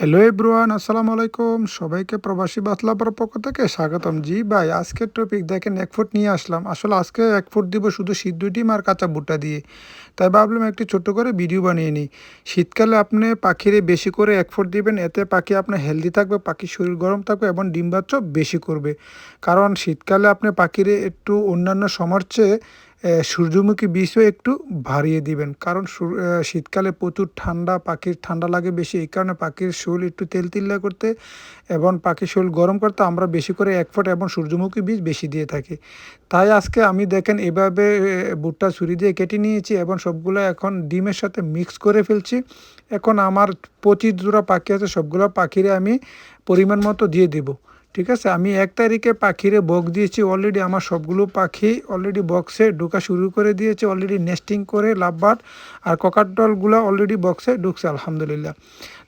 Hello এব্রুয়ান আসসালামু আলাইকুম। সবাইকে প্রবাসী বাতলাপার পক্ষ থেকে স্বাগতম। জি ভাই, আজকের টপিক দেখেন, এক ফুট নিয়ে আসলাম। আসলে আজকে এক ফুট দিব শুধু সিদ্ধ ডিম আর কাঁচা ভুট্টা দিয়ে। তাই ভাবলাম একটি ছোট্ট করে ভিডিও বানিয়ে নিই। শীতকালে আপনি পাখিরে বেশি করে এক ফুট দিবেন, এতে পাখি আপনার হেলদি থাকবে, পাখির শরীর গরম থাকবে এবং ডিম বাচ্চা বেশি করবে। কারণ শীতকালে আপনি পাখিরে একটু অন্যান্য সময়ের চেয়ে সূর্যমুখী বীজও একটু ভারিয়ে দিবেন। কারণ শীতকালে প্রচুর ঠান্ডা, পাখির ঠান্ডা লাগে বেশি, এই কারণে পাখির শরীর একটু তেল তিল্লা করতে এবং পাখির শরীর গরম করতে আমরা বেশি করে এক ফুট এবং সূর্যমুখী বীজ বেশি দিয়ে থাকি। তাই আজকে আমি দেখেন এভাবে ভুট্টা ছুরি দিয়ে কেটে নিয়েছি এবং সবগুলো এখন ডিমের সাথে মিক্স করে ফেলছি। এখন আমার পঁচিশ জোড়া পাখি আছে, সবগুলো পাখিরে আমি পরিমাণ মতো দিয়ে দিব। ঠিক আছে? আমি এক তারিখে পাখিরে বক দিয়েছি অলরেডি আমার সবগুলো পাখি অলরেডি বক্সে ঢোকা শুরু করে দিয়েছে অলরেডি নেস্টিং করে লাভবার্ড আর ককাটলগুলো অলরেডি বক্সে ঢুকছে, আলহামদুলিল্লাহ।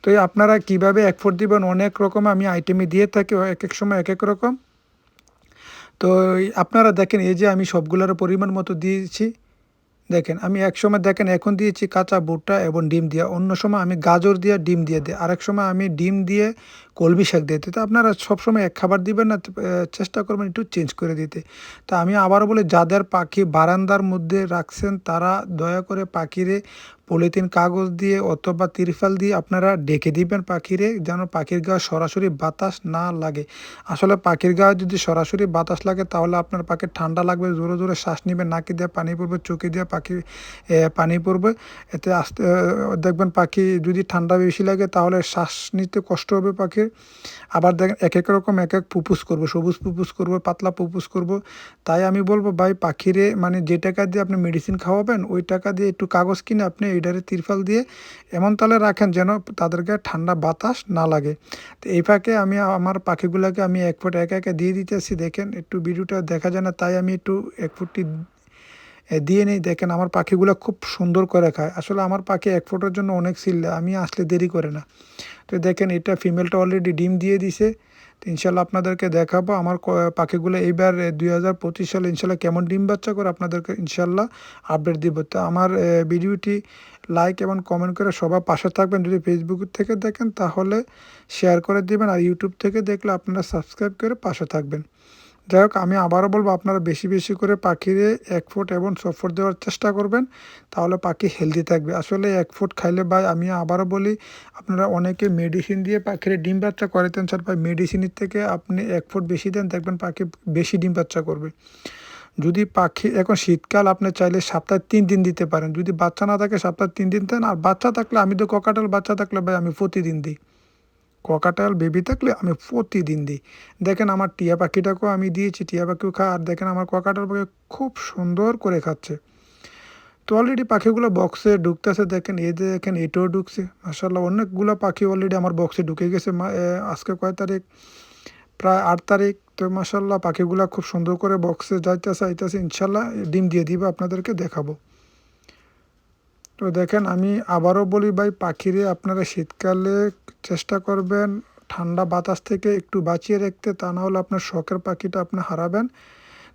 তো আপনারা কীভাবে এক ফুট দিবেন? অনেক রকম আমি আইটেমই দিয়ে থাকি, এক এক সময় এক এক রকম। তো আপনারা দেখেন, এই যে আমি সবগুলোর পরিমাণ মতো দিয়েছি। দেখেন, আমি এক সময় দেখেন, এখন দিয়েছি কাঁচা ভুট্টা এবং ডিম দিয়ে, অন্য সময় আমি গাজর দিয়ে ডিম দিয়ে দিই। আরেক সময় আমি ডিম দিয়ে কলবি শাক দিয়ে দিই। তো আপনারা সবসময় এক খাবার দিবেন না চেষ্টা করবেন একটু চেঞ্জ করে দিতে। তা আমি আবারও বলি, যাদের পাখি বারান্দার মধ্যে রাখছেন, তারা দয়া করে পাখিরে পলিথিন কাগজ দিয়ে অথবা তিরফাল দিয়ে আপনারা ডেকে দিবেন পাখিরে, যেন পাখির গায়ে সরাসরি বাতাস না লাগে। আসলে পাখির গায়ে যদি সরাসরি বাতাস লাগে, তাহলে আপনার পাখির ঠান্ডা লাগবে, জোরে জোরে শ্বাস নেবে, নাকি দিয়ে পানি পড়বে, চোখে দিয়ে পাখি পানি পড়বে। এতে আস্তে দেখবেন পাখি যদি ঠান্ডা বেশি লাগে, তাহলে শ্বাস নিতে কষ্ট হবে পাখির। আবার দেখেন, এক এক রকম এক এক পুপুস করব, সবুজ পুপুস করব, পাতলা পুপুস করব। তাই আমি বলব, ভাই, পাখিরে মানে যে টাকা দিয়ে আপনি মেডিসিন খাওয়াবেন, ওই টাকা দিয়ে একটু কাগজ কিনে আপনি এইটারে তিরফাল দিয়ে এমন তালে রাখেন যেন তাদেরকে ঠান্ডা বাতাস না লাগে। তো এই ফাঁকে আমি আমার পাখিগুলোকে আমি এক ফুট একা একা দিয়ে দিতেছি। দেখেন, একটু ভিডিওটা দেখা যায় না, তাই আমি একটু এক ফুটটি দিয়ে নেই। দেখেন, আমার পাখিগুলো খুব সুন্দর করে খায়। আসলে আমার পাখি এক ফুটের জন্য অনেক সিল্লে আমি আসলে দেরি করে না। তো দেখেন, এটা ফিমেলটা অলরেডি ডিম দিয়ে দিছে। তো ইনশাল্লাহ আপনাদেরকে দেখাবো। আমার পাখিগুলো এইবার দুই হাজার পঁচিশ সালে ইনশাল্লাহ কেমন ডিম বাচ্চা করে আপনাদেরকে ইনশাল্লাহ আপডেট দিব। তো আমার ভিডিওটি লাইক এবং কমেন্ট করে সবার পাশে থাকবেন। যদি ফেসবুক থেকে দেখেন তাহলে শেয়ার করে দিবেন। আর ইউটিউব থেকে দেখলে আপনারা সাবস্ক্রাইব করে পাশে থাকবেন। যাই হোক, আমি আবারও বলব, আপনারা বেশি বেশি করে পাখিরে এক ফুট এবং ছ ফুট দেওয়ার চেষ্টা করবেন, তাহলে পাখি হেলদি থাকবে। আসলে এক ফুট খাইলে ভাই, আমি আবারও বলি, আপনারা অনেকে মেডিসিন দিয়ে পাখিরে ডিম বাচ্চা করাতেন স্যার, ভাই মেডিসিনের থেকে আপনি এক ফুট বেশি দেন, দেখবেন পাখি বেশি ডিম বাচ্চা করবে। যদি পাখি, এখন শীতকাল, আপনি চাইলে সপ্তাহে তিন দিন দিতে পারেন, যদি বাচ্চা না থাকে সপ্তাহে তিন দিন দেন, আর বাচ্চা থাকলে, আমি তো ককাটাল বাচ্চা থাকলে ভাই, আমি প্রতিদিন দিই। ককাটাল বেবি থাকলে আমি প্রতিদিন দিই। দেখেন আমার টিয়া পাখিটাকেও আমি দিয়েছি, টিয়া পাখিও খা, আর দেখেন আমার ককাটাল পাখি খুব সুন্দর করে খাচ্ছে। তো অলরেডি পাখিগুলো বক্সে ঢুকতেছে, দেখেন এই দেখেন এটাও ঢুকছে। মাসাল্লাহ অনেকগুলো পাখি অলরেডি আমার বক্সে ঢুকে গেছে আজকে কয় তারিখ? প্রায় আট তারিখ। তো মাসাল্লাহ পাখিগুলো খুব সুন্দর করে বক্সে যাইতেছে, আইতেছে ইনশাল্লাহ ডিম দিয়ে দিব, আপনাদেরকে দেখাবো। তো দেখেন, আমি আবারও বলি ভাই, পাখিরে আপনারা শীতকালে চেষ্টা করবেন ঠান্ডা বাতাস থেকে একটু বাঁচিয়ে রাখতে, তা না হলে আপনার শখের পাখিটা আপনি হারাবেন।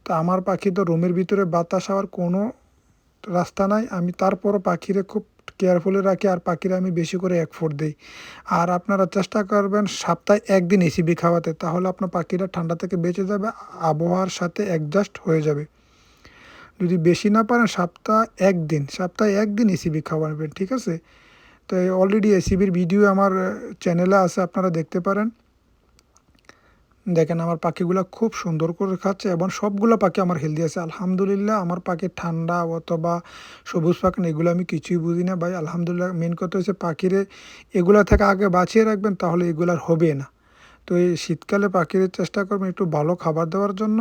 তা আমার পাখি তো রুমের ভিতরে বাতাস হওয়ার কোনো রাস্তা নাই। আমি তারপরও পাখিরে খুব কেয়ারফুলি রাখি, আর পাখিরে আমি বেশি করে এক ফুট দিই। আর আপনারা চেষ্টা করবেন সপ্তাহে একদিন এসিবি খাওয়াতে, তাহলে আপনার পাখিরা ঠান্ডা থেকে বেঁচে যাবে, আবহাওয়ার সাথে অ্যাডজাস্ট হয়ে যাবে। যদি বেশি না পারেন, সপ্তাহ একদিন, সপ্তাহে একদিন এসিবি খাওয়াবেন ঠিক আছে? তো অলরেডি এসিবির ভিডিও আমার চ্যানেলে আছে, আপনারা দেখতে পারেন। দেখেন আমার পাখিগুলো খুব সুন্দর করে খাচ্ছে এবং সবগুলো পাখি আমার হেলদি আছে। আলহামদুলিল্লাহ, আমার পাখি ঠান্ডা অথবা সবুজ পাখি এগুলো আমি কিছুই বুঝি না ভাই। আলহামদুলিল্লাহ মেন কথা হচ্ছে পাখিরে এগুলো থেকে আগে বাঁচিয়ে রাখবেন, তাহলে এগুলার হবে না। তো এই শীতকালে পাখিদের চেষ্টা করবেন একটু ভালো খাবার দেওয়ার জন্য।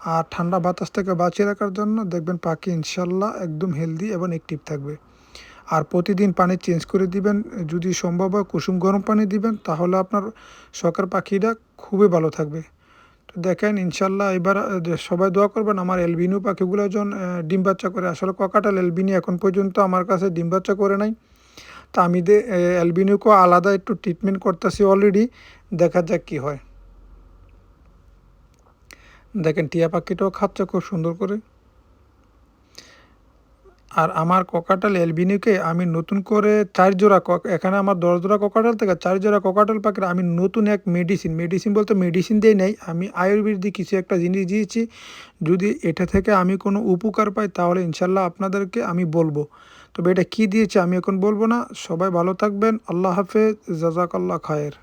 আর ঠান্ডা বাতাস থেকে বাঁচিয়ে রাখার জন্য দেখবেন পাখি ইনশাল্লাহ একদম হেলদি এবং অ্যাক্টিভ থাকবে। আর প্রতিদিন পানি চেঞ্জ করে দিবেন, যদি সম্ভব হয় কুসুম গরম পানি দিবেন, তাহলে আপনার শখের পাখিটা খুবই ভালো থাকবে। তো দেখেন ইনশাল্লাহ এবার সবাই দোয়া করবেন, আমার এলবিনু পাখিগুলো যখন ডিম বাচ্চা করে। আসলে ককাটাল এলবিনি এখন পর্যন্ত আমার কাছে ডিম বাচ্চা করে নাই। তা আমি দে অ্যালবিনিউকেও আলাদা একটু ট্রিটমেন্ট করতেছি অলরেডি দেখা যাক কী হয়। দেখেন, টিয়া পাখিটাও খাচ্ছে খুব সুন্দর করে। আর আমার ককাটাল এলবিনিকে আমি নতুন করে চার জোড়া এখানে আমার দশ জোড়া ককাটাল থেকে চার জোড়া ককাটাল পাখির আমি নতুন এক মেডিসিন মেডিসিন বলতে মেডিসিন দিয়ে নেই, আমি আয়ুর্বেদিক কিছু একটা জিনিস দিয়েছি, যদি এটা থেকে আমি কোনো উপকার পাই তাহলে ইনশাল্লাহ আপনাদেরকে আমি বলব। তবে এটা কি দিয়েছে আমি এখন বলব না, সবাই ভালো থাকবেন, আল্লাহ হাফেজ, জাজাকাল্লাহ খায়ের।